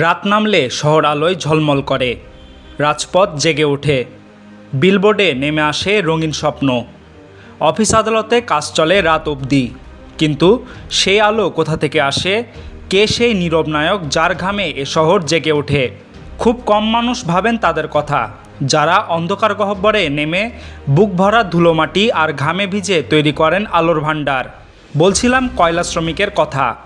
রাত নামলে শহর আলোয় ঝলমল করে। রাজপথ জেগে ওঠে। বিলবোর্ডে নেমে আসে রঙিন স্বপ্ন। অফিস আদালতে কাজ চলে রাত অবধি। কিন্তু সেই আলো কোথা থেকে আসে? কে সেই নীরব নায়ক যার ঘামে এ শহর জেগে ওঠে? খুব কম মানুষ ভাবেন তাদের কথা। যারা অন্ধকার গহ্বরে নেমে বুক ভরা ধুলোমাটি আর ঘামে ভিজে তৈরি করেন আলোর ভাণ্ডার। বলছিলাম কয়লা শ্রমিকের কথা।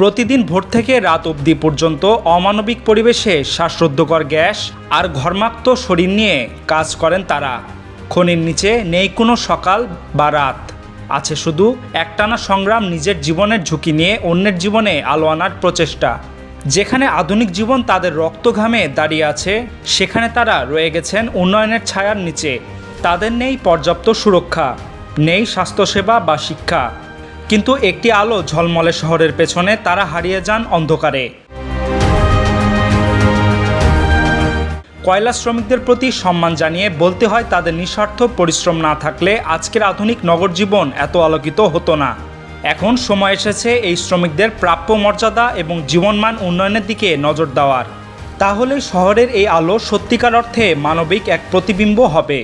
প্রতিদিন ভোর থেকে রাত অবধি পর্যন্ত অমানবিক পরিবেশে শ্বাসরুদ্ধকর গ্যাস আর ঘর্মাক্ত শরীর নিয়ে কাজ করেন তারা। খনির নিচে নেই কোনো সকাল বা রাত। আছে শুধু একটানা সংগ্রাম নিজের জীবনের ঝুঁকি নিয়ে অন্যের জীবনে আলো আনার প্রচেষ্টা। যেখানে আধুনিক জীবন তাদের রক্ত ঘামে দাঁড়িয়ে আছে, সেখানে তারা রয়ে গেছেন উন্নয়নের ছায়ার নিচে। তাদের নেই পর্যাপ্ত সুরক্ষা, নেই স্বাস্থ্যসেবা বা শিক্ষা। কিন্তু একটি আলো ঝলমলে শহরের পেছনে, তারা হারিয়ে যান অন্ধকারে। কয়লা শ্রমিকদের প্রতি সম্মান জানিয়ে বলতে হয়, তাদের নিঃস্বার্থ পরিশ্রম না থাকলে আজকের আধুনিক নগর জীবন এত আলোকিত হতো না। এখন সময় এসেছে এই শ্রমিকদের প্রাপ্য মর্যাদা এবং জীবনমান উন্নয়নের দিকে নজর দেওয়ার। তাহলে শহরের এই আলো সত্যিকার অর্থে মানবিক এক প্রতিবিম্ব হবে।